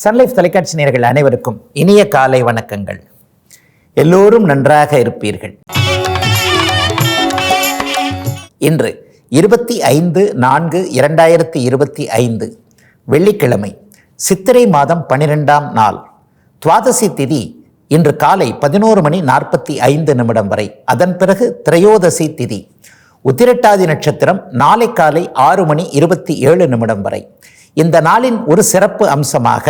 Sun Life தொலைக்காட்சி நேர்கள் அனைவருக்கும் இனிய காலை வணக்கங்கள். எல்லோரும் நன்றாக இருப்பீர்கள். இன்று இருபத்தி ஐந்து நான்கு இரண்டாயிரத்தி இருபத்தி ஐந்து வெள்ளிக்கிழமை சித்திரை மாதம் பனிரெண்டாம் நாள். துவாதசி திதி இன்று காலை பதினோரு மணி நாற்பத்தி ஐந்து நிமிடம் வரை. அதன் பிறகு திரையோதசி திதி. உத்திரட்டாதி நட்சத்திரம் நாளை காலை ஆறு மணி இருபத்தி ஏழு நிமிடம் வரை. இந்த நாளின் ஒரு சிறப்பு அம்சமாக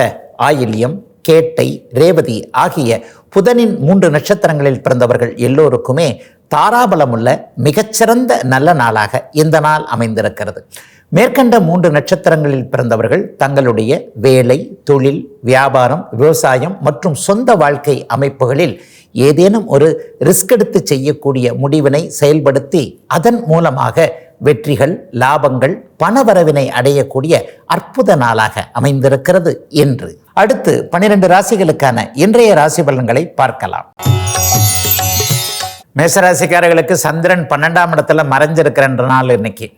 ஆயில்யம் கேட்டை ரேவதி ஆகிய புதனின் மூன்று நட்சத்திரங்களில் பிறந்தவர்கள் எல்லோருக்குமே தாராபலமுள்ள மிகச்சிறந்த நல்ல நாளாக இந்த நாள் அமைந்திருக்கிறது. மேற்கண்ட மூன்று நட்சத்திரங்களில் பிறந்தவர்கள் தங்களுடைய வேலை தொழில் வியாபாரம் விவசாயம் மற்றும் சொந்த வாழ்க்கை அமைப்புகளில் ஏதேனும் ஒரு ரிஸ்க் எடுத்து செய்யக்கூடிய முடிவினை செயல்படுத்தி அதன் மூலமாக வெற்றிகள் லாபங்கள் பணவரவினை அடையக்கூடிய அற்புத நாளாக அமைந்திருக்கிறது என்று. அடுத்து பனிரெண்டு ராசிகளுக்கான இன்றைய ராசி பலன்களை பார்க்கலாம். மேசராசிக்காரர்களுக்கு சந்திரன் பன்னெண்டாம் இடத்துல மறைஞ்சிருக்கிறன்ற நாள் இன்னைக்கு.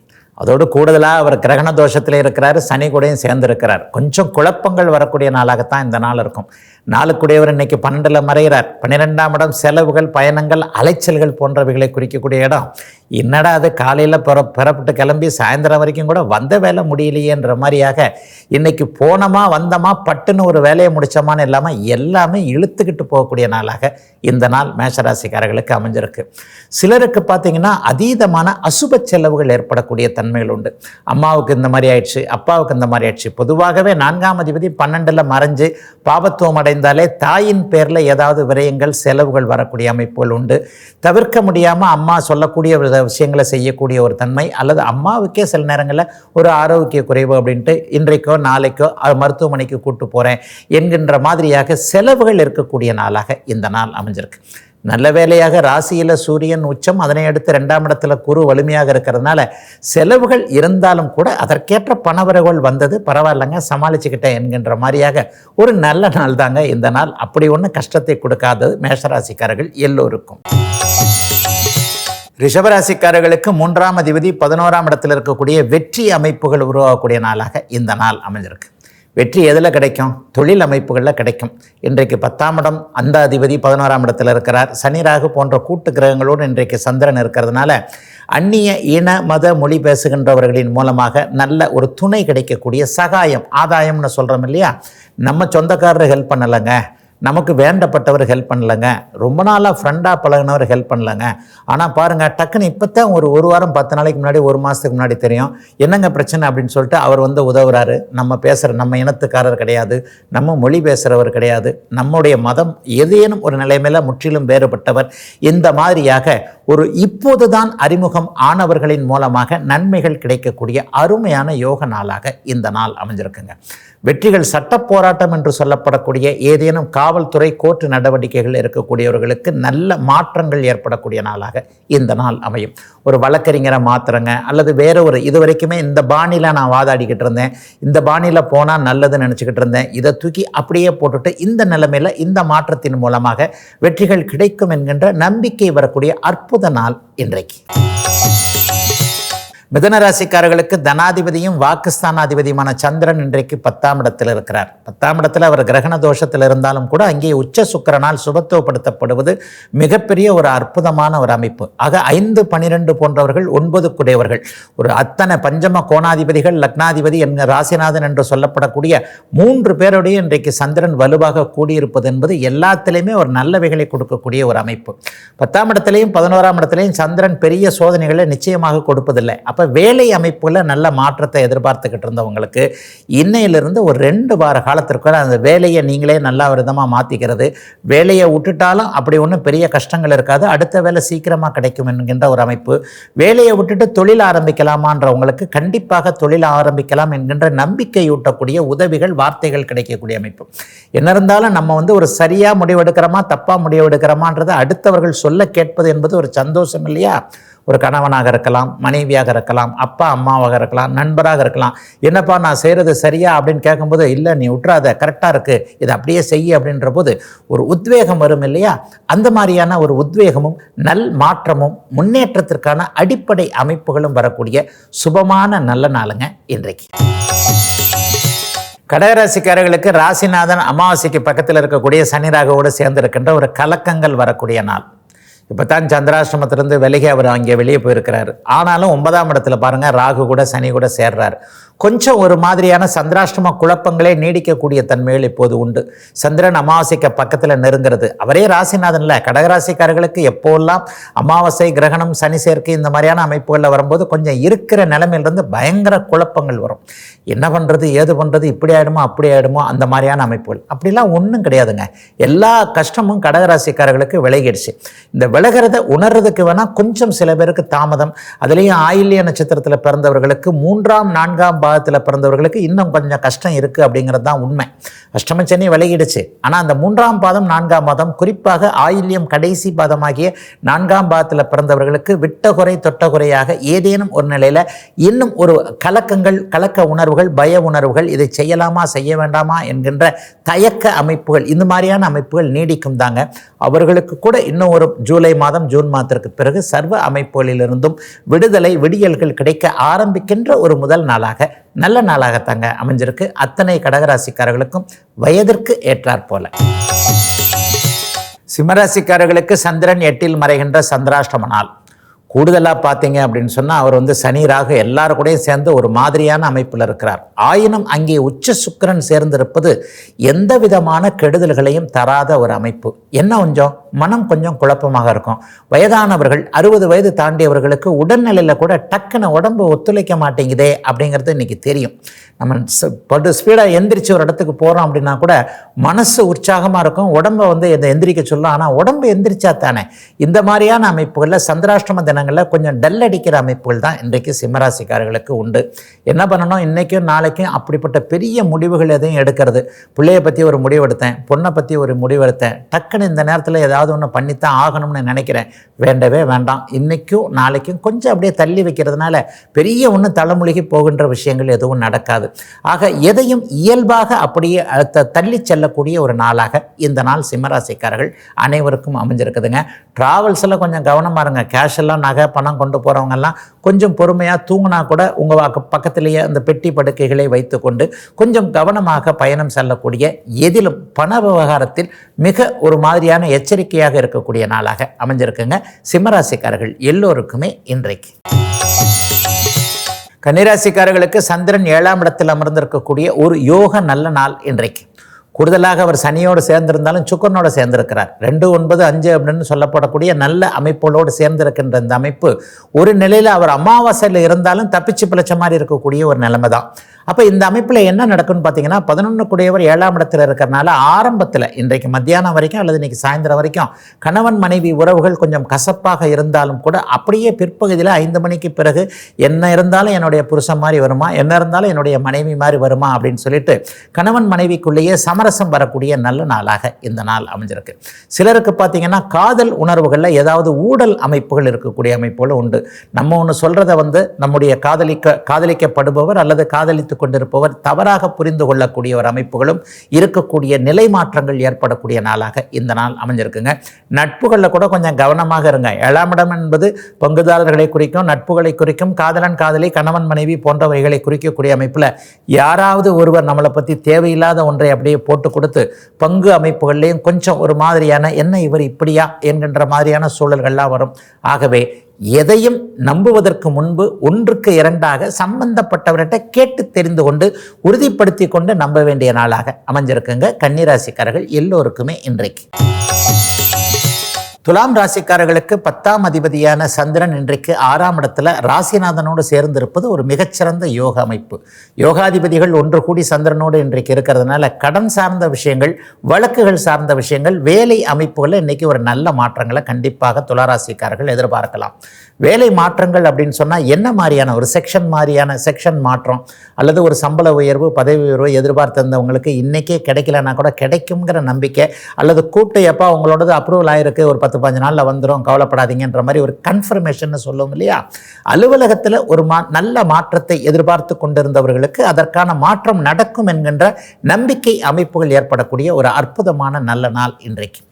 அதோடு கூடுதலாக அவர் கிரகண தோஷத்தில் இருக்கிறார் சனி கூடயும் சேர்ந்து இருக்கிறார் கொஞ்சம் குழப்பங்கள் வரக்கூடிய நாளாகத்தான் இந்த நாள் இருக்கும். நாளுக்குடையவர் இன்னைக்கு பன்னெண்டில் மறைகிறார். பன்னிரெண்டாம் இடம் செலவுகள் பயணங்கள் அலைச்சல்கள் போன்றவைகளை குறிக்கக்கூடிய இடம். என்னடா அது காலையில் பிற பிறப்பட்டு கிளம்பி சாயந்தரம் வரைக்கும் கூட வந்த வேலை முடியலையேன்ற மாதிரியாக இன்னைக்கு போனோமா வந்தோமா பட்டுன்னு ஒரு வேலையை முடித்தோமான்னு இல்லாமல் எல்லாமே இழுத்துக்கிட்டு போகக்கூடிய நாளாக இந்த நாள் மேஷராசிக்காரர்களுக்கு அமைஞ்சிருக்கு. சிலருக்கு பார்த்திங்கன்னா அதீதமான அசுப செலவுகள் ஏற்படக்கூடிய தன்மைகள் உண்டு. அம்மாவுக்கு இந்த மாதிரி ஆயிடுச்சு அப்பாவுக்கு இந்த மாதிரி ஆயிடுச்சு. பொதுவாகவே நான்காம் அதிபதி பன்னெண்டில் மறைஞ்சு பாபத்துவம் அடைந்தாலே தாயின் பேரில் ஏதாவது விரயங்கள் செலவுகள் வரக்கூடிய அமைப்புகள் உண்டு. தவிர்க்க முடியாமல் அம்மா சொல்லக்கூடிய வித- விஷயங்களை செய்யக்கூடிய ஒரு தன்மை அல்லது அம்மாவுக்கே சில நேரங்களில் ஒரு ஆரோக்கிய குறைவு அப்படின்ட்டு இன்றைக்கோ நாளைக்கோ மருத்துவமனைக்கு கூட்டு போகிறேன் என்கின்ற மாதிரியாக செலவுகள் இருக்கக்கூடிய நாளாக இந்த நாள் அமைஞ்சிருக்கு. நல்ல வேளையாக ராசியில் சூரியன் உச்சம் அதனை அடுத்து ரெண்டாம் இடத்துல குரு வலிமையாக இருக்கிறதுனால செலவுகள் இருந்தாலும் கூட அதற்கேற்ற பணவரவுகள் வந்தது. பரவாயில்லைங்க சமாளிச்சுக்கிட்டேன் என்கின்ற மாதிரியாக ஒரு நல்ல நாள் தாங்க இந்த நாள். அப்படி ஒன்றும் கஷ்டத்தை கொடுக்காதது. மேஷராசிக்காரர்கள் எல்லோருக்கும். ரிஷபராசிக்காரர்களுக்கு மூன்றாம் அதிபதி பதினோராம் இடத்தில் இருக்கக்கூடிய வெற்றி அமைப்புகள் உருவாகக்கூடிய நாளாக இந்த நாள் அமைஞ்சிருக்கு. வெற்றி எதில் கிடைக்கும்? தொழில் அமைப்புகளில் கிடைக்கும். இன்றைக்கு பத்தாம் இடம் அந்த அதிபதி பதினோராம் இடத்தில் இருக்கிறார். சனிராகு போன்ற கூட்டு கிரகங்களோடு இன்றைக்கு சந்திரன் இருக்கிறதுனால அந்நிய இன மத மொழி பேசுகின்றவர்களின் மூலமாக நல்ல ஒரு துணை கிடைக்கக்கூடிய சகாயம் ஆதாயம்னு சொல்கிறோம் இல்லையா? நம்ம சொந்தக்காரர் ஹெல்ப் பண்ணலைங்க. நமக்கு வேண்டப்பட்டவர் ஹெல்ப் பண்ணலங்க. ரொம்ப நாளாக ஃப்ரெண்டாக பழகினவர் ஹெல்ப் பண்ணலங்க. ஆனால் பாருங்கள் டக்குன்னு இப்போ தான் ஒரு ஒரு வாரம் பத்து நாளைக்கு முன்னாடி ஒரு மாதத்துக்கு முன்னாடி தெரியும். என்னங்க பிரச்சனை அப்படின்னு சொல்லிட்டு அவர் வந்து உதவுறாரு. நம்ம பேசுகிற நம்ம இனத்துக்காரர் கிடையாது. நம்ம மொழி பேசுகிறவர் கிடையாது. நம்முடைய மதம் ஏதேனும் ஒரு நிலைமையில் முற்றிலும் வேறுபட்டவர். இந்த மாதிரியாக ஒரு இப்போது தான் அறிமுகம் ஆனவர்களின் மூலமாக நன்மைகள் கிடைக்கக்கூடிய அருமையான யோக நாளாக இந்த நாள் அமைஞ்சிருக்குங்க. வெற்றிகள் சட்ட போராட்டம் என்று சொல்லப்படக்கூடிய ஏதேனும் காவல்துறை கோர்ட்டு நடவடிக்கைகள் இருக்கக்கூடியவர்களுக்கு நல்ல மாற்றங்கள் ஏற்படக்கூடிய நாளாக இந்த நாள் அமையும். ஒரு வழக்கறிஞரை மாத்துறங்க அல்லது வேற ஒரு இது வரைக்குமே இந்த பாணியில் நான் வாதாடிக்கிட்டு இருந்தேன். இந்த பாணியில் போனால் நல்லதுன்னு நினச்சிக்கிட்டு இருந்தேன். இதை தூக்கி அப்படியே போட்டுட்டு இந்த நிலைமையில் இந்த மாற்றத்தின் மூலமாக வெற்றிகள் கிடைக்கும் என்கின்ற நம்பிக்கை வரக்கூடிய அற்புத நாள் இன்றைக்கு. மிதன ராசிக்காரர்களுக்கு தனாதிபதியும் வாக்குஸ்தானாதிபதியுமான சந்திரன் இன்றைக்கு பத்தாம் இடத்தில் இருக்கிறார். பத்தாம் இடத்தில் அவர் கிரகண தோஷத்தில் இருந்தாலும் கூட அங்கே உச்ச சுக்கிரனால் சுபத்துவப்படுத்தப்படுவது மிகப்பெரிய ஒரு அற்புதமான ஒரு அமைப்பு. ஆக ஐந்து பனிரெண்டு போன்றவர்கள் ஒன்பது குடையவர்கள் ஒரு அத்தனை பஞ்சம கோணாதிபதிகள் லக்னாதிபதி என்கிற ராசிநாதன் என்று சொல்லப்படக்கூடிய மூன்று பேருடைய இன்றைக்கு சந்திரன் வலுவாக கூடியிருப்பது என்பது எல்லாத்திலையுமே ஒரு நல்லவைகளை கொடுக்கக்கூடிய ஒரு அமைப்பு. பத்தாம் இடத்திலையும் பதினோராம் இடத்திலையும் சந்திரன் பெரிய சோதனைகளை நிச்சயமாக கொடுப்பதில்லை. அப்போ வேலை அமைப்பில் நல்ல மாற்றத்தை எதிர்பார்த்துக்கிட்டு இருந்தவங்களுக்கு இன்னையிலிருந்து ஒரு ரெண்டு வார காலத்திற்குள்ள அந்த வேலையை நீங்களே நல்ல விதமாக மாற்றிக்கிறது வேலையை விட்டுட்டாலும் அப்படி ஒன்றும் பெரிய கஷ்டங்கள் இருக்காது. அடுத்த வேலை சீக்கிரமாக கிடைக்கும் என்கின்ற ஒரு அமைப்பு. வேலையை விட்டுட்டு தொழில் ஆரம்பிக்கலாமான்றவங்களுக்கு கண்டிப்பாக தொழில் ஆரம்பிக்கலாம் என்கின்ற நம்பிக்கையூட்டக்கூடிய உதவிகள் வார்த்தைகள் கிடைக்கக்கூடிய அமைப்பு. என்ன இருந்தாலும் நம்ம வந்து ஒரு சரியாக முடிவெடுக்கிறோமா தப்பாக முடிவெடுக்கிறோமான்றதை அடுத்தவர்கள் சொல்ல கேட்பது என்பது ஒரு சந்தோஷம் இல்லையா? ஒரு கணவனாக இருக்கலாம் மனைவியாக இருக்கலாம் அப்பா அம்மாவாக இருக்கலாம் நண்பராக இருக்கலாம். என்னப்பா நான் செய்கிறது சரியா அப்படின்னு கேட்கும்போது இல்லை நீ விட்டுறாத கரெக்டாக இருக்குது இதை அப்படியே செய்ய அப்படின்ற போது ஒரு உத்வேகம் வரும் இல்லையா? அந்த மாதிரியான ஒரு உத்வேகமும் நல் மாற்றமும் முன்னேற்றத்திற்கான அடிப்படை அமைப்புகளும் வரக்கூடிய சுபமான நல்ல நாளுங்க இன்றைக்கு. கடகராசிக்காரர்களுக்கு ராசிநாதன் அமாவாசைக்கு பக்கத்தில் இருக்கக்கூடிய சனி ராகுவோடு சேர்ந்து இருக்கின்ற ஒரு கலக்கங்கள் வரக்கூடிய நாள். இப்போ தான் சந்திராசிரமத்திலேருந்து விலகி அவர் அங்கே வெளியே போயிருக்கிறாரு. ஆனாலும் ஒன்பதாம் இடத்துல பாருங்கள் ராகு கூட சனி கூட சேர்றார். கொஞ்சம் ஒரு மாதிரியான சந்திராஷ்டம குழப்பங்களே நீடிக்கக்கூடிய தன்மைகள் இப்போது உண்டு. சந்திரன் அமாவாசைக்கு பக்கத்தில் நெருங்கிறது. அவரே ராசிநாதன்ல கடகராசிக்காரர்களுக்கு எப்போல்லாம் அமாவாசை கிரகணம் சனி சேர்க்கை இந்த மாதிரியான அமைப்புகளில் வரும்போது கொஞ்சம் இருக்கிற நிலைமையிலிருந்து பயங்கர குழப்பங்கள் வரும். என்ன பண்ணுறது ஏது பண்ணுறது இப்படி ஆகிடுமோ அப்படி ஆயிடுமோ அந்த மாதிரியான அமைப்புகள். அப்படிலாம் ஒன்றும் கிடையாதுங்க. எல்லா கஷ்டமும் கடகராசிக்காரர்களுக்கு விலகிடுச்சு. இந்த விலகிறத உணர்றதுக்கு வேணால் கொஞ்சம் சில பேருக்கு தாமதம். அதுலேயும் ஆயில்ய நட்சத்திரத்தில் பிறந்தவர்களுக்கு மூன்றாம் நான்காம் பாகத்தில் பிறந்தவர்களுக்கு இன்னும் கொஞ்சம் கஷ்டம் இருக்குது அப்படிங்கிறது தான் உண்மை. அஷ்டம சனி விலகிடுச்சு. ஆனால் அந்த மூன்றாம் பாதம் நான்காம் பாதம் குறிப்பாக ஆயில்யம் கடைசி பாதமாகிய நான்காம் பாதத்தில் பிறந்தவர்களுக்கு விட்டகுறை தொட்டகுறையாக ஏதேனும் ஒரு நிலையில் இன்னும் ஒரு கலக்கங்கள் கலக்க உணர்வுகள் பய உணர்வுகள் இதை செய்யலாமா செய்ய வேண்டாமா என்கின்ற தயக்க அமைப்புகள் இந்த மாதிரியான அமைப்புகள் நீடிக்கும் தாங்க. அவர்களுக்கு கூட இன்னும் ஒரு ஜூலை மாதம் ஜூன் மாதத்திற்கு பிறகு சர்வ அமைப்புகளிலிருந்தும் விடுதலை விடியல்கள் கிடைக்க ஆரம்பிக்கின்ற ஒரு முதல் நாளாக நல்ல நாளாகத்தாங்க அமைஞ்சிருக்கு. அத்தனை கடகராசிக்காரர்களுக்கும் வயதிற்கு ஏற்றாற் போல. சிம்மராசிக்காரர்களுக்கு சந்திரன் எட்டில் மறைகின்ற சந்திராஷ்டம நாள். கூடுதலாக பார்த்தீங்க அப்படின்னு சொன்னால் அவர் வந்து சனி ராகு கூடயும் சேர்ந்து ஒரு மாதிரியான அமைப்பில் இருக்கிறார். ஆயினும் அங்கே உச்ச சுக்கிரன் சேர்ந்திருப்பது எந்த விதமான கெடுதல்களையும் தராத ஒரு அமைப்பு. என்ன கொஞ்சம்? மனம் கொஞ்சம் குழப்பமாக இருக்கும். வயதானவர்கள் அறுபது வயது தாண்டியவர்களுக்கு உடல்நிலையில் கூட டக்குன்னு உடம்பு ஒத்துழைக்க மாட்டேங்குதே அப்படிங்கிறது இன்றைக்கி தெரியும். நம்ம படு ஸ்பீடாக எந்திரிச்சு ஒரு இடத்துக்கு போகிறோம் அப்படின்னா கூட மனசு உற்சாகமாக இருக்கும். உடம்பை வந்து எந்த எந்திரிக்க சொல்லலாம் ஆனால் உடம்பு எந்திரிச்சா தானே. இந்த மாதிரியான அமைப்புகளில் சந்திராஷ்டம தினங்களில் கொஞ்சம் டல் அடிக்கிற அமைப்புகள் தான் இன்றைக்கு சிம்மராசிக்காரர்களுக்கு உண்டு. என்ன பண்ணணும்? இன்றைக்கும் நாளைக்கும் அப்படிப்பட்ட பெரிய முடிவுகள் எதையும் எடுக்கிறது. பிள்ளைய பற்றி ஒரு முடிவு எடுத்தேன். பொண்ணை பற்றி ஒரு முடிவு எடுத்தேன். டக்குன்னு இந்த நேரத்தில் ஏதாவது ஒன்று பண்ணித்தான் ஆகணும்னு நினைக்கிறேன். வேண்டவே வேண்டாம். இன்றைக்கும் நாளைக்கும் கொஞ்சம் அப்படியே தள்ளி வைக்கிறதுனால பெரிய ஒன்று தலைமுழுகி போகின்ற விஷயங்கள் எதுவும் நடக்காது. ஆக எதையும் இயல்பாக அப்படியே தள்ளி செல்லக்கூடிய ஒரு நாளாக இந்த நாள் சிம்மராசிக்காரர்கள் அனைவருக்கும் அமைஞ்சிருக்குதுங்க. ட்ராவல்ஸில் கொஞ்சம் கவனமாக இருங்க. கேஷ் எல்லாம் நகை பணம் கொண்டு போகிறவங்கெல்லாம் கொஞ்சம் பொறுமையாக தூங்கினா கூட உங்கள் பக்கத்திலேயே அந்த பெட்டி படுக்கைகளை வைத்துக்கொண்டு கொஞ்சம் கவனமாக பயணம் செல்லக்கூடிய எதிலும் பண விவகாரத்தில் மிக ஒரு மாதிரியான எச்சரிக்கையாக இருக்கக்கூடிய நாளாக அமைஞ்சிருக்குங்க. சிம்மராசிக்காரர்கள் எல்லோருக்குமே இன்றைக்கு. கன்னிராசிக்காரர்களுக்கு சந்திரன் ஏழாம் இடத்தில் அமர்ந்திருக்கக்கூடிய ஒரு யோக நல்ல நாள் இன்றைக்கு. கூடுதலாக அவர் சனியோடு சேர்ந்திருந்தாலும் சுக்கரனோடு சேர்ந்திருக்கிறார். ரெண்டு ஒன்பது அஞ்சு அப்படின்னு சொல்லப்படக்கூடிய நல்ல அமைப்புகளோடு சேர்ந்திருக்கின்ற இந்த அமைப்பு ஒரு நிலையில் அவர் அமாவாசையில் இருந்தாலும் தப்பிச்சு பிழைச்ச மாதிரி இருக்கக்கூடிய ஒரு நிலைமை தான் அப்போ இந்த அமைப்பில் என்ன நடக்கும்னு பார்த்தீங்கன்னா பதினொன்று கூடியவர் ஏழாம் இடத்துல இருக்கிறனால ஆரம்பத்தில் இன்றைக்கு மத்தியானம் வரைக்கும் அல்லது இன்றைக்கி சாயந்தரம் வரைக்கும் கணவன் மனைவி உறவுகள் கொஞ்சம் கசப்பாக இருந்தாலும் கூட அப்படியே பிற்பகுதியில் ஐந்து மணிக்கு பிறகு என்ன இருந்தாலும் என்னுடைய புருஷன் மாதிரி வருமா என்ன இருந்தாலும் என்னுடைய மனைவி மாதிரி வருமா அப்படின்னு சொல்லிட்டு கணவன் மனைவிக்குள்ளேயே சமரசம் வரக்கூடிய நல்ல நாளாக இந்த நாள் அமைஞ்சிருக்கு. சிலருக்கு பார்த்தீங்கன்னா காதல் உணர்வுகளில் ஏதாவது ஊடல் அமைப்புகள் இருக்கக்கூடிய அமைப்புகள் உண்டு. நம்ம ஒன்று சொல்கிறத வந்து நம்முடைய காதலிக்க காதலிக்கப்படுபவர் அல்லது காதலித்து கொண்டிருப்பவர் தவறாக புரிந்து கொள்ளக்கூடிய ஒரு அமைப்புகளும் இருக்கக்கூடிய நிலை மாற்றங்கள் ஏற்படக்கூடிய நாளாக இந்த நாள் அமைஞ்சிருக்குங்க. நட்புகளில் கூட கொஞ்சம் கவனமாக இருங்க. ஏழாம் இடம் என்பது பங்குதாரர்களை குறிக்கும் நட்புகளை குறிக்கும் காதலன் காதலி கணவன் மனைவி போன்றவைகளை குறிக்கக்கூடிய அமைப்பில் யாராவது ஒருவர் நம்மளை பற்றி தேவையில்லாத ஒன்றை அப்படியே போட்டு கொடுத்து பங்கு அமைப்புகள்லேயும் கொஞ்சம் ஒரு மாதிரியான என்ன இவர் இப்படியா? என்கின்ற மாதிரியான சூழல்கள்லாம் வரும். ஆகவே எதையும் நம்புவதற்கு முன்பு ஒன்றுக்கு இரண்டாக சம்பந்தப்பட்டவர்கிட்ட கேட்டு தெரிந்து கொண்டு உறுதிப்படுத்தி கொண்டு நம்ப வேண்டிய நாளாக அமைஞ்சிருக்குங்க. கன்னிராசிக்காரர்கள் எல்லோருக்குமே இன்றைக்கு. துலாம் ராசிக்காரர்களுக்கு பத்தாம் அதிபதியான சந்திரன் இன்றைக்கு ஆறாம் இடத்துல ராசிநாதனோடு சேர்ந்திருப்பது ஒரு மிகச்சிறந்த யோக அமைப்பு. யோகாதிபதிகள் ஒன்று கூடி சந்திரனோடு இன்றைக்கு இருக்கிறதுனால கடன் சார்ந்த விஷயங்கள் வழக்குகள் சார்ந்த விஷயங்கள் வேலை அமைப்புகளில் இன்றைக்கி ஒரு நல்ல மாற்றங்களை கண்டிப்பாக துளாராசிக்காரர்கள் எதிர்பார்க்கலாம். வேலை மாற்றங்கள் அப்படின்னு சொன்னால் என்ன மாதிரியான ஒரு செக்ஷன் மாதிரியான செக்ஷன் மாற்றம் அல்லது ஒரு சம்பள உயர்வு பதவி உயர்வு எதிர்பார்த்திருந்தவங்களுக்கு இன்றைக்கே கிடைக்கலன்னா கூட கிடைக்குங்கிற நம்பிக்கை அல்லது கூப்பிட்டு எப்போ அவங்களோடது அப்ரூவல் ஆயிருக்கு ஒரு பத்து பதினஞ்சு நாளில் வந்துடும் கவலைப்படாதீங்கன்ற மாதிரி ஒரு கன்ஃபர்மேஷன் சொல்லுவோம் இல்லையா? அலுவலகத்தில் ஒரு மா நல்ல மாற்றத்தை எதிர்பார்த்து கொண்டிருந்தவர்களுக்கு அதற்கான மாற்றம் நடக்கும் என்கின்ற நம்பிக்கை அமைப்புகள் ஏற்படக்கூடிய ஒரு அற்புதமான நல்ல நாள் இன்றைக்கு.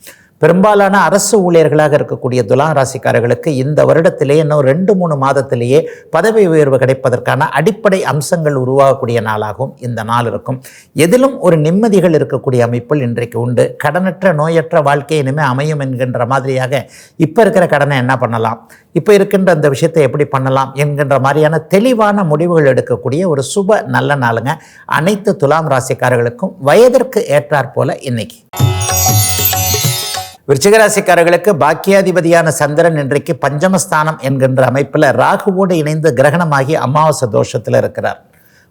பெரும்பாலான அரசு ஊழியர்களாக இருக்கக்கூடிய துலாம் ராசிக்காரர்களுக்கு இந்த வருடத்திலேயே இன்னும் ரெண்டு மூணு மாதத்திலேயே பதவி உயர்வு கிடைப்பதற்கான அடிப்படை அம்சங்கள் உருவாகக்கூடிய நாளாகவும் இந்த நாள் இருக்கும். எதிலும் ஒரு நிம்மதிகள் இருக்கக்கூடிய அமைப்பில் இன்றைக்கு உண்டு. கடனற்ற நோயற்ற வாழ்க்கை இனிமேல் அமையும் என்கின்ற மாதிரியாக இப்போ இருக்கிற கடனை என்ன பண்ணலாம்? இப்போ இருக்கின்ற அந்த விஷயத்தை எப்படி பண்ணலாம்? என்கின்ற மாதிரியான தெளிவான முடிவுகள் எடுக்கக்கூடிய ஒரு சுப நல்ல நாளுங்க. அனைத்து துலாம் ராசிக்காரர்களுக்கும் வயதிற்கு ஏற்றாற்போல் இன்னைக்கு. விருச்சிகராசிக்காரர்களுக்கு பாக்கியாதிபதியான சந்திரன் இன்றைக்கு பஞ்சமஸ்தானம் என்கின்ற அமைப்பில் ராகுவோடு இணைந்து கிரகணமாகி அமாவாசை தோஷத்தில் இருக்கிறார்.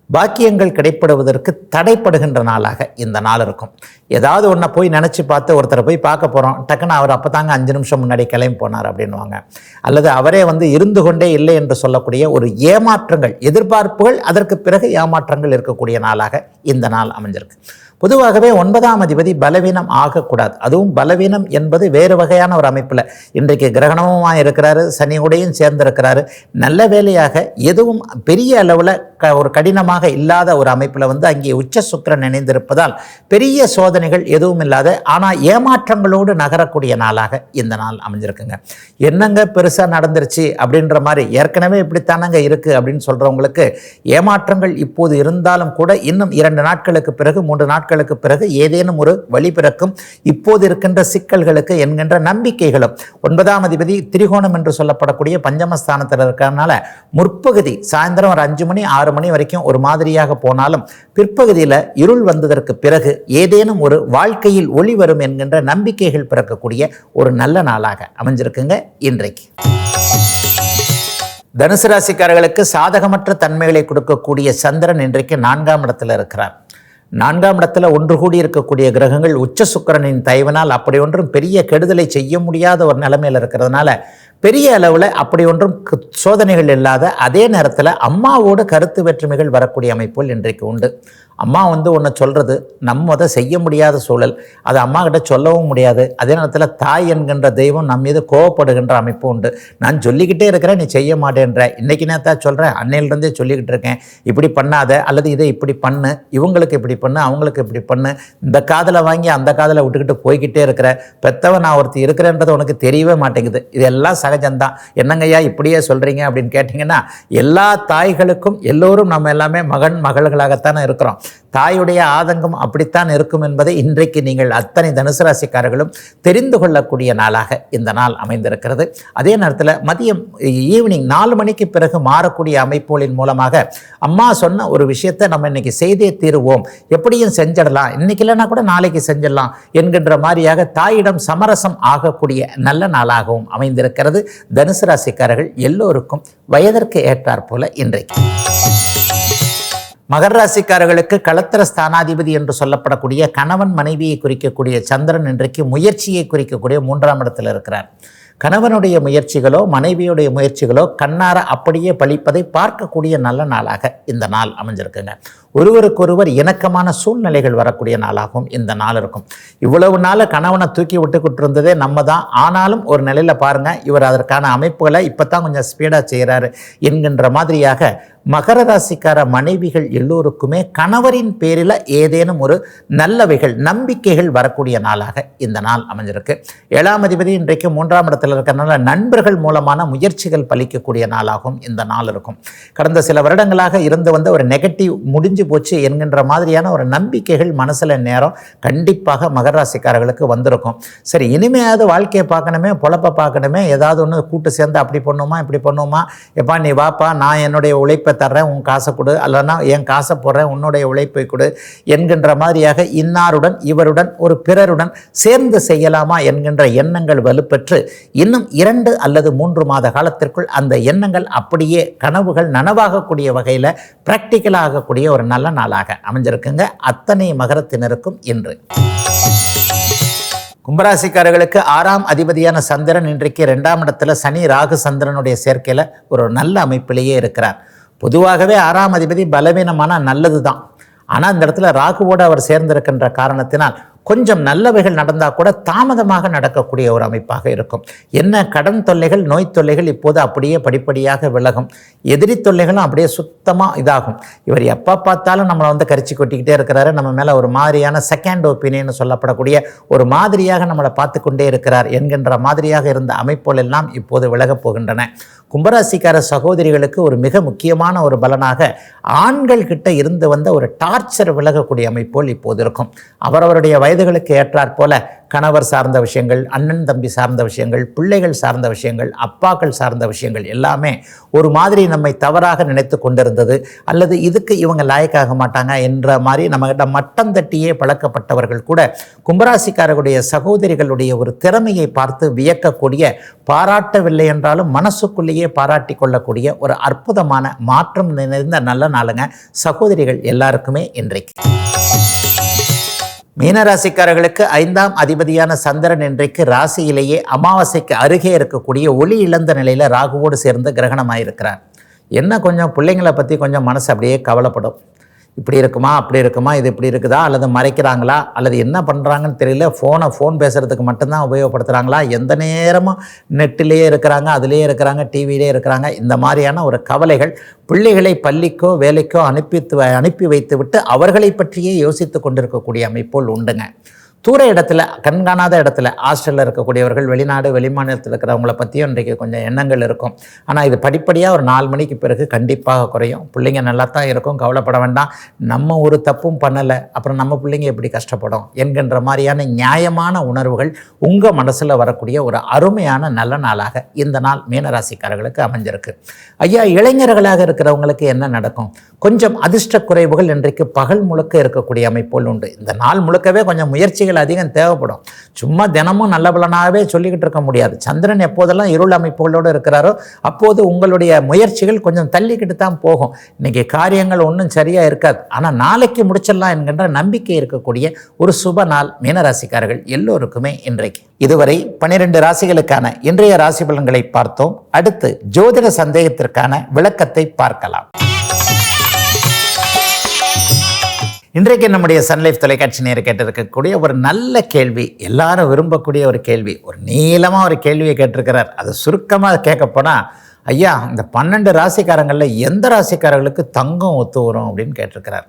பாக்கியங்கள் கிடைப்படுவதற்கு தடைப்படுகின்ற நாளாக இந்த நாள் இருக்கும். ஏதாவது ஒன்றை போய் நினச்சி பார்த்து ஒருத்தரை போய் பார்க்க போகிறோம் டக்குன்னு அவர் அப்போ தாங்க அஞ்சு நிமிஷம் முன்னாடி கிளம்பி போனார் அப்படின்வாங்க அல்லது அவரே வந்து இருந்து கொண்டே இல்லை என்று சொல்லக்கூடிய ஒரு ஏமாற்றங்கள் எதிர்பார்ப்புகள் அதற்கு பிறகு ஏமாற்றங்கள் இருக்கக்கூடிய நாளாக இந்த நாள் அமைஞ்சிருக்கு. பொதுவாகவே ஒன்பதாம் அதிபதி பலவீனம் ஆகக்கூடாது. அதுவும் பலவீனம் என்பது வேறு வகையான ஒரு அமைப்பில். இன்றைக்கு கிரகணமுமாக இருக்கிறாரு சனியுடையும் சேர்ந்திருக்கிறாரு. நல்ல வேலையாக எதுவும் பெரிய அளவில் க ஒரு கடினமாக இல்லாத ஒரு அமைப்பில் வந்து அங்கே உச்ச சுக்கரன் இணைந்திருப்பதால் பெரிய சோதனைகள் எதுவும் இல்லாத ஆனால் ஏமாற்றங்களோடு நகரக்கூடிய நாளாக இந்த நாள் அமைஞ்சிருக்குங்க. என்னங்க பெருசாக நடந்துருச்சு அப்படின்ற மாதிரி ஏற்கனவே இப்படித்தானங்க இருக்குது அப்படின்னு சொல்கிறவங்களுக்கு ஏமாற்றங்கள் இப்போது இருந்தாலும் கூட இன்னும் இரண்டு நாட்களுக்கு பிறகு மூன்று நாட்கள் நாட்களுக்கு பிறகு ஏதேனும் ஒரு வழி பிறக்கும். இப்போது இருக்கின்ற சிக்கல்களுக்கு என்கின்ற நம்பிக்கைகளும் ஒன்பதாம் அதிபதி திரிகோணம் என்று சொல்லப்படக்கூடிய பஞ்சமஸ்தானத்தில் இருக்கிறதுனால முற்பகுதி சாயந்தரம் ஒரு அஞ்சு மணி ஆறு மணி வரைக்கும் ஒரு மாதிரியாக போனாலும் பிற்பகுதியில் இருள் வந்ததற்கு பிறகு ஏதேனும் ஒரு வாழ்க்கையில் ஒளி வரும் என்கின்ற நம்பிக்கைகள் பிறக்கக்கூடிய ஒரு நல்ல நாளாக அமைஞ்சிருக்குங்க இன்றைக்கு. தனுசு ராசிக்காரர்களுக்கு சாதகமற்ற தன்மைகளை கொடுக்கக்கூடிய சந்திரன் இன்றைக்கு நான்காம் இடத்துல இருக்கிறார். நான்காம் இடத்துல ஒன்று கூடி இருக்கக்கூடிய கிரகங்கள் உச்ச சுக்கரனின் தயவினால் அப்படி ஒன்றும் பெரிய கெடுதலை செய்ய முடியாத ஒரு நிலைமையில் இருக்கிறதுனால பெரிய அளவில் அப்படி ஒன்றும் சோதனைகள் இல்லாத அதே நேரத்தில் அம்மாவோட கருத்து வேற்றுமைகள் வரக்கூடிய அமைப்புகள் இன்றைக்கு உண்டு. அம்மா வந்து ஒன்று சொல்கிறது நம்ம அதை செய்ய முடியாத சூழல் அதை அம்மா கிட்ட சொல்லவும் முடியாது. அதே நேரத்தில் தாய் என்கின்ற தெய்வம் நம் மீது கோவப்படுகின்ற அமைப்பு உண்டு. நான் சொல்லிக்கிட்டே இருக்கிறேன் நீ செய்ய மாட்டேன்ற. இன்னைக்கு நேத்தா சொல்கிறேன் அன்னையிலிருந்தே சொல்லிக்கிட்டு இருக்கேன். இப்படி பண்ணாத அல்லது இதை இப்படி பண்ணு இவங்களுக்கு இப்படி பண்ணு அவங்களுக்கு இப்படி பண்ணு. இந்த காதில் வாங்கி அந்த காதில் விட்டுக்கிட்டு போய்கிட்டே இருக்கிற பெத்தவன் நான் ஒருத்தர் இருக்கிறேன்றது உனக்கு தெரியவே மாட்டேங்குது. இதெல்லாம் சகஜம்தான். என்னங்கய்யா இப்படியே சொல்கிறீங்க அப்படின்னு கேட்டிங்கன்னா எல்லா தாய்களுக்கும் எல்லோரும் நம்ம எல்லாமே மகன் மகள்களாகத்தானே இருக்கிறோம். தாயுடைய ஆதங்கம் அப்படித்தான் இருக்கும் என்பதை இன்றைக்கு நீங்கள் அத்தனை தனுசு ராசிக்காரர்களும் தெரிந்து கொள்ளக்கூடிய நாளாக இந்த நாள் அமைந்திருக்கிறது. அதே நேரத்தில் மதியம் ஈவினிங் நாலு மணிக்கு பிறகு மாறக்கூடிய அமைப்புகளின் மூலமாக அம்மா சொன்ன ஒரு விஷயத்தை நம்ம இன்னைக்கு செய்தே தீருவோம். எப்படியும் செஞ்சிடலாம். இன்னைக்கு இல்லைன்னா கூட நாளைக்கு செஞ்சிடலாம் என்கின்ற மாதிரியாக தாயிடம் சமரசம் ஆகக்கூடிய நல்ல நாளாகவும் அமைந்திருக்கிறது. தனுசு ராசிக்காரர்கள் எல்லோருக்கும் வயதிற்கு ஏற்றாற் போல இன்றைக்கு. மகர ராசிக்காரர்களுக்கு களத்திர ஸ்தானாதிபதி என்று சொல்லப்படக்கூடிய கணவன் மனைவியை குறிக்கக்கூடிய சந்திரன் இன்றைக்கு முயற்சியை குறிக்கக்கூடிய மூன்றாம் இடத்தில் இருக்கிறார். கணவனுடைய முயற்சிகளோ மனைவியுடைய முயற்சிகளோ கண்ணார அப்படியே பழிப்பதை பார்க்கக்கூடிய நல்ல நாளாக இந்த நாள் அமைஞ்சிருக்குங்க. ஒருவருக்கொருவர் இணக்கமான சூழ்நிலைகள் வரக்கூடிய நாளாகவும் இந்த நாள் இருக்கும். இவ்வளவு நாள் கணவனை தூக்கி விட்டுக்கிட்டு இருந்ததே நம்ம தான் ஆனாலும் ஒரு நிலையில் பாருங்க இவர் அதற்கான அமைப்புகளை இப்போ தான் கொஞ்சம் ஸ்பீடாக செய்கிறாரு என்கின்ற மாதிரியாக மகர ராசிக்கார மனைவிகள் எல்லோருக்குமே கணவரின் பேரில் ஏதேனும் ஒரு நல்லவைகள் நம்பிக்கைகள் வரக்கூடிய நாளாக இந்த நாள் அமைஞ்சிருக்கு. ஏழாம் அதிபதி இன்றைக்கு மூன்றாம் இடத்தில் இருக்கிறனால நண்பர்கள் மூலமான முயற்சிகள் பலிக்கக்கூடிய நாளாகவும் இந்த நாள் இருக்கும். கடந்த சில வருடங்களாக இருந்து வந்த ஒரு நெகட்டிவ் முடிஞ்சு போச்சு என்கின்ற மாதிரியான ஒரு நம்பிக்கைகள் மனசில் நேரம் கண்டிப்பாக மகர ராசிக்காரர்களுக்கு வந்திருக்கும். சரி இனிமையாவது வாழ்க்கையை பார்க்கணுமே பொழப்பை பார்க்கணுமே ஏதாவது ஒன்று கூட்டு சேர்ந்து அப்படி பண்ணுமா இப்படி பண்ணுமா எப்பா நீ வாப்பா நான் என்னுடைய உழைப்பை தர்றேன் உன் காசை கொடு. அல்லனா என் காசை போடுறேன் உன்னுடைய உழைப்பை கொடு என்கின்ற மாதிரியாக இன்னாருடன் இவருடன் ஒரு பிறருடன் சேர்ந்து செய்யலாமா என்கின்ற எண்ணங்கள் வலுப்பெற்று இன்னும் இரண்டு அல்லது மூன்று மாத காலத்திற்குள் அந்த எண்ணங்கள் அப்படியே கனவுகள் நனவாகக்கூடிய வகையில் ப்ராக்டிக்கல் ஆகக்கூடிய ஒரு நல்ல நாளாக அமைஞ்சிருக்குங்க. அத்தனை மகரத்தினருக்கும் இன்று. கும்பராசிக்காரர்களுக்கு ஆறாம் அதிபதியான சந்திரன் இன்றைக்கு ரெண்டாம் இடத்துல சனி ராகு சந்திரனுடைய சேர்க்கையில் ஒரு நல்ல அமைப்பிலேயே இருக்கிறார். பொதுவாகவே ஆறாம் அதிபதி பலவீனமான நல்லது தான் ஆனால் இந்த இடத்துல ராகுவோடு அவர் சேர்ந்திருக்கின்ற காரணத்தினால் கொஞ்சம் நல்லவைகள் நடந்தால் கூட தாமதமாக நடக்கக்கூடிய ஒரு அமைப்பாக இருக்கும். என்ன கடன் தொல்லைகள் நோய் தொல்லைகள் இப்போது அப்படியே படிப்படியாக விலகும். எதிரி தொல்லைகளும் அப்படியே சுத்தமாக இதாகும். இவர் எப்போ பார்த்தாலும் நம்மளை வந்து கரிச்சு கொட்டிக்கிட்டே இருக்கிறாரு. நம்ம மேலே ஒரு மாதிரியான செகண்ட் ஒப்பீனியன் சொல்லப்படக்கூடிய ஒரு மாதிரியாக நம்மளை பார்த்து கொண்டே இருக்கிறார் என்கின்ற மாதிரியாக இருந்த அமைப்புகள் எல்லாம் இப்போது விலகப் போகின்றன. கும்பராசிக்கார சகோதரிகளுக்கு ஒரு மிக முக்கியமான ஒரு பலனாக ஆண்கள் கிட்ட இருந்து வந்த ஒரு டார்ச்சர் விலகக்கூடிய அமைப்போல் இப்போது இருக்கும். அவரவருடைய வயதுகளுக்கு ஏற்றாற் போல கணவர் சார்ந்த விஷயங்கள் அண்ணன் தம்பி சார்ந்த விஷயங்கள் பிள்ளைகள் சார்ந்த விஷயங்கள் அப்பாக்கள் சார்ந்த விஷயங்கள் எல்லாமே ஒரு மாதிரி நம்மை தவறாக நினைத்து கொண்டிருந்தது. அல்லது இதுக்கு இவங்க லாயக்காக மாட்டாங்க என்ற மாதிரி நம்மகிட்ட மட்டம் தட்டியே பழக்கப்பட்டவர்கள் கூட கும்பராசிக்காரர்களுடைய சகோதரிகளுடைய ஒரு திறமையை பார்த்து வியக்கக்கூடிய பாராட்டவில்லை என்றாலும் மனசுக்குள்ளேயே பாராட்டி கொள்ளக்கூடிய ஒரு அற்புதமான மாற்றம் நிறைந்த நல்ல நாளுங்க சகோதரிகள் எல்லாருக்குமே இன்றைக்கு. மீனராசிக்காரர்களுக்கு ஐந்தாம் அதிபதியான சந்திரன் இன்றைக்கு ராசியிலேயே அமாவாசைக்கு அருகே இருக்கக்கூடிய ஒளி இழந்த நிலையில் ராகுவோடு சேர்ந்து கிரகணமாயிருக்கிறார். என்ன கொஞ்சம் பிள்ளைங்களை பற்றி கொஞ்சம் மனசு அப்படியே கவலைப்படும். இப்படி இருக்குமா அப்படி இருக்குமா இது இப்படி இருக்குதா அல்லது மறைக்கிறாங்களா அல்லது என்ன பண்ணுறாங்கன்னு தெரியல ஃபோனை ஃபோன் பேசுகிறதுக்கு மட்டும்தான் உபயோகப்படுத்துகிறாங்களா எந்த நேரமும் நெட்டிலேயே இருக்கிறாங்க அதிலே இருக்கிறாங்க டிவிலே இருக்கிறாங்க இந்த மாதிரியான ஒரு கவலைகள் பிள்ளைகளை பள்ளிக்கோ வேலைக்கோ அனுப்பி அனுப்பி வைத்து விட்டு அவர்களை பற்றியே யோசித்து கொண்டிருக்கக்கூடிய அமைப்போல் உண்டுங்க. தூர இடத்துல கண்காணாத இடத்துல ஹாஸ்டலில் இருக்கக்கூடியவர்கள் வெளிநாடு வெளிமாநிலத்தில் இருக்கிறவங்கள பற்றியும் இன்றைக்கு கொஞ்சம் எண்ணங்கள் இருக்கும். ஆனால் இது படிப்படியாக ஒரு நாலு மணிக்கு பிறகு கண்டிப்பாக குறையும். பிள்ளைங்க நல்லா தான் இருக்கும் கவலைப்பட வேண்டாம். நம்ம ஒரு தப்பும் பண்ணலை அப்புறம் நம்ம பிள்ளைங்க எப்படி கஷ்டப்படும் என்கின்ற மாதிரியான நியாயமான உணர்வுகள் உங்கள் மனசில் வரக்கூடிய ஒரு அருமையான நல்ல நாளாக இந்த நாள் மீனராசிக்காரர்களுக்கு அமைஞ்சிருக்கு. ஐயா இளைஞர்களாக இருக்கிறவங்களுக்கு என்ன நடக்கும்? கொஞ்சம் அதிர்ஷ்ட குறைவுகள் இன்றைக்கு பகல் முழுக்க இருக்கக்கூடிய அமைப்புகள் உண்டு. இந்த நாள் முழுக்கவே கொஞ்சம் முயற்சிகள் அதிகம் தேவைப்படும். சும்மா தினமும் நல்ல பலனாகவே சொல்லிக்கிட்டு இருக்க முடியாது. சந்திரன் எப்போதெல்லாம் இருள் அமைப்புகளோடு இருக்கிறாரோ அப்போது உங்களுடைய முயற்சிகள் கொஞ்சம் தள்ளிக்கிட்டு தான் போகும். இன்னைக்கு காரியங்கள் ஒன்றும் சரியாக இருக்காது. ஆனால் நாளைக்கு முடிச்சிடலாம் என்கின்ற நம்பிக்கை இருக்கக்கூடிய ஒரு சுப நாள் மீனராசிக்காரர்கள் எல்லோருக்குமே இன்றைக்கு. இதுவரை பனிரெண்டு ராசிகளுக்கான இன்றைய ராசி பலன்களை பார்த்தோம். அடுத்து ஜோதிட சந்தேகத்திற்கான விளக்கத்தை பார்க்கலாம். இன்றைக்கு நம்முடைய சன்லைஃப் தொலைக்காட்சி நேர கேட்டிருக்கக்கூடிய ஒரு நல்ல கேள்வி எல்லாரும் விரும்பக்கூடிய ஒரு கேள்வி ஒரு நீளமாக ஒரு கேள்வியை கேட்டிருக்கிறார். அது சுருக்கமாக கேட்கப்போனால் ஐயா இந்த பன்னெண்டு ராசிக்காரங்களில் எந்த ராசிக்காரர்களுக்கு தங்கம் ஒத்து வரும்? அப்படின்னு கேட்டிருக்கிறார்.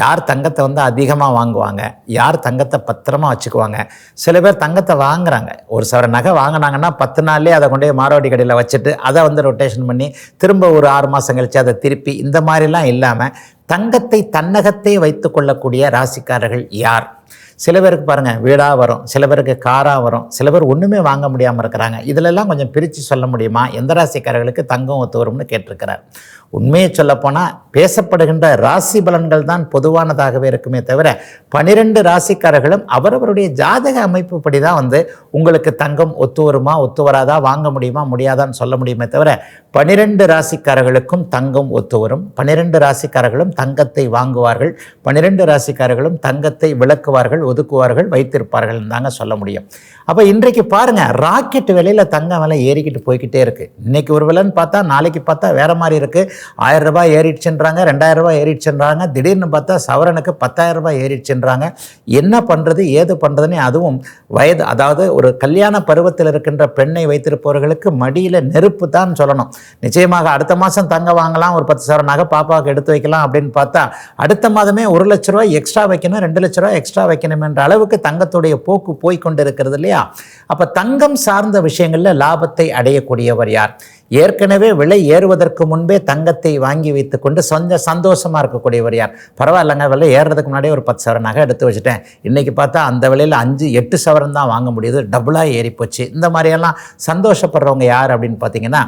யார் தங்கத்தை வந்து அதிகமாக வாங்குவாங்க? யார் தங்கத்தை பத்திரமா வச்சுக்குவாங்க? சில பேர் தங்கத்தை வாங்குறாங்க. ஒரு சில நகை வாங்கினாங்கன்னா பத்து நாள்லேயே அதை கொண்டு போய் மாரவாடி கடையில் வச்சுட்டு அதை வந்து ரொட்டேஷன் பண்ணி திரும்ப ஒரு ஆறு மாதம் கழித்து அதை திருப்பி இந்த மாதிரிலாம் இல்லாமல் தங்கத்தை தன்னகத்தை வைத்து கொள்ளக்கூடிய ராசிக்காரர்கள் யார்? சில பேருக்கு பாருங்கள் வீடாக வரும். சில பேருக்கு காராக வரும். சில பேர் ஒன்றுமே வாங்க முடியாமல் இருக்கிறாங்க. இதிலெல்லாம் கொஞ்சம் பிரித்து சொல்ல முடியுமா? எந்த ராசிக்காரர்களுக்கு தங்கம் ஒத்து வரும்னு கேட்டிருக்கிறார். உண்மையை சொல்லப்போனால் பேசப்படுகின்ற ராசி பலன்கள் தான் பொதுவானதாகவே இருக்குமே தவிர பனிரெண்டு ராசிக்காரர்களும் அவரவருடைய ஜாதக அமைப்புப்படி தான் வந்து உங்களுக்கு தங்கம் ஒத்து வருமா ஒத்து வராதா வாங்க முடியுமா முடியாதான்னு சொல்ல முடியுமே தவிர பனிரெண்டு ராசிக்காரர்களுக்கும் தங்கம் ஒத்து வரும். பனிரெண்டு ராசிக்காரர்களும் தங்கத்தை வாங்குவார்கள். பனிரெண்டு ராசிக்காரர்களும் தங்கத்தை விளக்குவார்கள் ஒதுக்குவார்கள் வைத்திருப்பார்கள் தாங்க சொல்ல முடியும். அப்போ இன்றைக்கு பாருங்கள் ராக்கெட் விலையில் தங்கம் விலை ஏறிக்கிட்டு போய்கிட்டே இருக்குது இன்றைக்கி ஒரு விலைன்னு பார்த்தா நாளைக்கு பார்த்தா வேறு மாதிரி இருக்குது ஆயிரம் ரூபாய் ஏறிடுச்சுன்றாங்க ரெண்டாயிரம் ரூபாய் ஏறிடுச்சுன்றாங்க. திடீர்னு பார்த்தா சவரனுக்கு பத்தாயிரம் ரூபாய் ஏறிடுச்சுன்றாங்க. என்ன பண்ணுறது ஏது பண்ணுறதுன்னு அதுவும் வயது அதாவது ஒரு கல்யாண பருவத்தில் இருக்கின்ற பெண்ணை வைத்திருப்பவர்களுக்கு மடியில் நெருப்பு தான் சொல்லணும். நிச்சயமாக அடுத்த மாதம் தங்க வாங்கலாம் ஒரு பத்து சவரம் நகை பாப்பாவுக்கு எடுத்து வைக்கலாம் அப்படின்னு பார்த்தா அடுத்த மாதமே ஒரு லட்ச ரூபாய் எக்ஸ்ட்ரா வைக்கணும் ரெண்டு லட்ச ரூபாய் எக்ஸ்ட்ரா வைக்கணும் என்ற அளவுக்கு தங்கத்துடைய போக்கு போய் கொண்டு இருக்கிறது இல்லையா? அப்போ தங்கம் சார்ந்த விஷயங்களில் லாபத்தை அடையக்கூடியவர் யார்? ஏற்கனவே விலை ஏறுவதற்கு முன்பே தங்கத்தை வாங்கி வைத்துக்கொண்டு சொந்த சந்தோஷமாக இருக்கக்கூடியவர் யார்? பரவாயில்லைங்க விலை ஏறுறதுக்கு முன்னாடியே ஒரு பத்து சவரம் நகை எடுத்து வச்சுட்டேன். இன்றைக்கி பார்த்தா அந்த விலையில் அஞ்சு எட்டு சவரம் தான் வாங்க முடியுது. டபுளாக ஏறிப்போச்சு. இந்த மாதிரியெல்லாம் சந்தோஷப்படுறவங்க யார் அப்படின்னு பார்த்தீங்கன்னா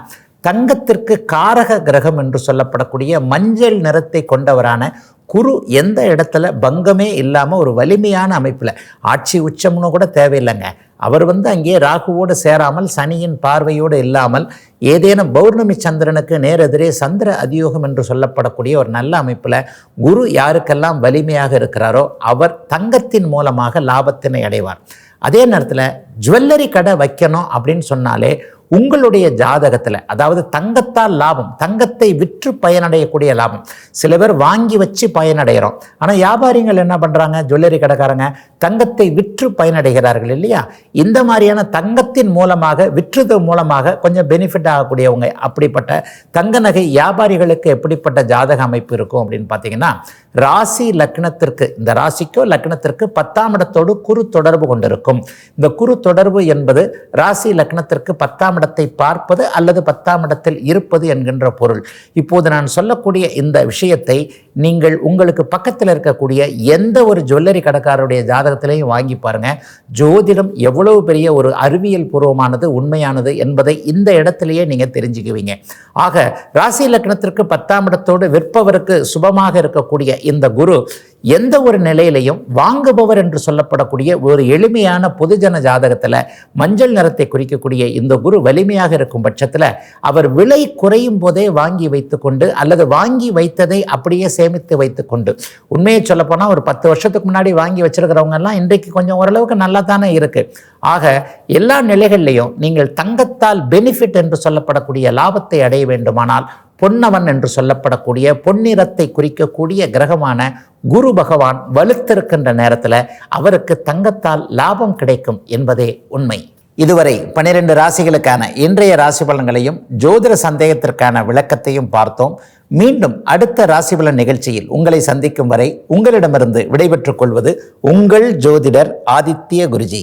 தங்கத்திற்கு காரக கிரகம் என்று சொல்லப்படக்கூடிய மஞ்சள் நிறத்தை கொண்டவரான குரு எந்த இடத்துல பங்கமே இல்லாமல் ஒரு வலிமையான அமைப்பில் ஆட்சி உச்சம்னு கூட தேவையில்லைங்க. அவர் வந்து அங்கே ராகுவோடு சேராமல் சனியின் பார்வையோடு இல்லாமல் ஏதேனும் பௌர்ணமி சந்திரனுக்கு நேரெதிரே சந்திர அதியோகம் என்று சொல்லப்படக்கூடிய ஒரு நல்ல அமைப்பில் குரு யாருக்கெல்லாம் வலிமையாக இருக்கிறாரோ அவர் தங்கத்தின் மூலமாக லாபத்தினை அடைவார். அதே நேரத்தில் ஜுவல்லரி கடை வைக்கணும் அப்படின்னு சொன்னாலே உங்களுடைய ஜாதகத்தில் அதாவது தங்கத்தால் லாபம் தங்கத்தை விற்று பயனடையக்கூடிய லாபம். சில பேர் வாங்கி வச்சு பயனடைகிறோம். ஆனால் வியாபாரிகள் என்ன பண்ணுறாங்க ஜுவல்லரி கடைக்காரங்க தங்கத்தை விற்று பயனடைகிறார்கள் இல்லையா? இந்த மாதிரியான தங்கத்தின் மூலமாக விற்றுது மூலமாக கொஞ்சம் பெனிஃபிட் ஆகக்கூடியவங்க அப்படிப்பட்ட தங்க நகை வியாபாரிகளுக்கு எப்படிப்பட்ட ஜாதக அமைப்பு இருக்கும் அப்படின்னு பார்த்தீங்கன்னா ராசி லக்னத்திற்கு இந்த ராசிக்கோ லக்னத்திற்கு பத்தாம் இடத்தோடு குரு தொடர்பு கொண்டிருக்கும். இந்த குரு தொடர்பு என்பது ராசி லக்னத்திற்கு பத்தாம் இடத்தை பார்ப்பது அல்லது பத்தாம் இடத்தில் இருப்பது என்கின்ற பொருள். இப்போது நான் சொல்லக்கூடிய இந்த விஷயத்தை நீங்கள் உங்களுக்கு பக்கத்தில் இருக்கக்கூடிய எந்த ஒரு ஜுவல்லரி கடைக்காரருடைய ஜாதகத்திலையும் வாங்கி பாருங்க. ஜோதிடம் எவ்வளவு பெரிய ஒரு அறிவியல் பூர்வமானது உண்மையானது என்பதை இந்த இடத்திலேயே நீங்கள் தெரிஞ்சுக்குவீங்க. ஆக ராசி லக்னத்திற்கு பத்தாம் இடத்தோடு விற்பவருக்கு சுபமாக இருக்கக்கூடிய இந்த குரு எந்த ஒரு நிலையிலையும் வாங்குபவர் என்று சொல்லப்படக்கூடிய ஒரு எளிமையான பொதுஜன ஜாதகத்தில் மஞ்சள் நிறத்தை குறிக்கக்கூடிய இந்த குரு வலிமையாக இருக்கும் பட்சத்தில் அவர் விலை குறையும் போதே வாங்கி வைத்துக்கொண்டு அல்லது வாங்கி வைத்ததை அப்படியே சேமித்து வைத்துக்கொண்டு. உண்மையை சொல்லப்போனால் ஒரு பத்து வருஷத்துக்கு முன்னாடி வாங்கி வச்சிருக்கிறவங்கெல்லாம் இன்றைக்கு கொஞ்சம் ஓரளவுக்கு நல்லா தானே இருக்குது ஆக எல்லா நிலைகள்லையும் நீங்கள் தங்கத்தால் பெனிஃபிட் என்று சொல்லப்படக்கூடிய லாபத்தை அடைய வேண்டுமானால் பொன்னவன் என்று சொல்லப்படக்கூடிய பொன்னிறத்தை குறிக்கக்கூடிய கிரகமான குரு பகவான் வலுத்திருக்கின்ற நேரத்தில் அவருக்கு தங்கத்தால் லாபம் கிடைக்கும் என்பதே உண்மை. இதுவரை பனிரெண்டு ராசிகளுக்கான இன்றைய ராசி பலன்களையும் ஜோதிட சந்தேகத்திற்கான விளக்கத்தையும் பார்த்தோம். மீண்டும் அடுத்த ராசி பலன் நிகழ்ச்சியில் உங்களை சந்திக்கும் வரை உங்களிடமிருந்து விடைபெற்றுக் கொள்வது உங்கள் ஜோதிடர் ஆதித்ய குருஜி.